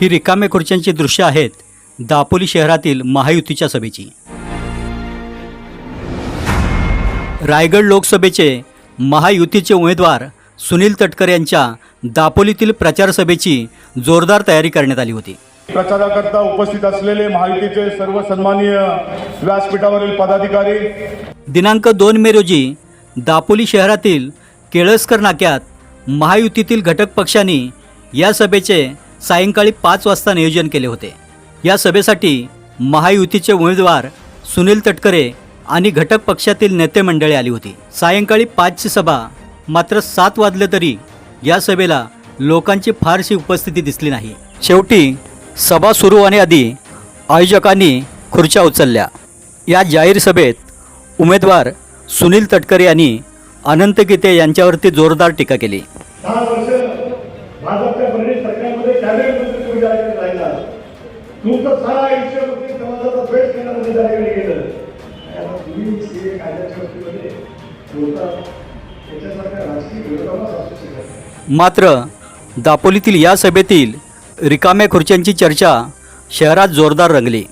ही रिकाम्या खुर्च्यांची दृश्य आहेत दापोली शहरातील महायुतीच्या सभेची. रायगड लोकसभेचे महायुतीचे उमेदवार सुनील तटकरे यांच्या दापोलीतील प्रचार सभेची जोरदार तयारी करण्यात आली होती. प्रचाराकरता उपस्थित असलेले महायुतीचे सर्व सन्माननीय व्यासपीठावरील पदाधिकारी दिनांक दोन मे रोजी दापोली शहरातील केळसकर नाक्यात महायुतीतील घटक पक्षांनी या सभेचे सायंकाळी पाच वाजता नियोजन केले होते. या सभेसाठी महायुतीचे उमेदवार सुनील तटकरे आणि घटक पक्षातील नेते मंडळी आली होती. सायंकाळी पाचची सभा मात्र सात वाजले तरी या सभेला लोकांची फारशी उपस्थिती दिसली नाही. शेवटी सभा सुरू होण्याआधी आयोजकांनी खुर्च्या उचलल्या. या जाहीर सभेत उमेदवार सुनील तटकरे यांनी अनंत गीते यांच्यावरती जोरदार टीका केली. दहा वर्ष भाजपच्या फडणवीस सरकारमध्ये कॅबिनेट मंत्री तुम्ही जाहीर राहिला तुमचं सारा आयुष्य समाजाचा द्वेष करण्यामध्ये जाहीर केलं तुम्ही सीए कायद्याच्या बोलता त्याच्यासारख्या राजकीय असू शकत मात्र दापोलीतील या सभेतील रिकाम्या खुर्च्यांची चर्चा शहरात जोरदार रंगली.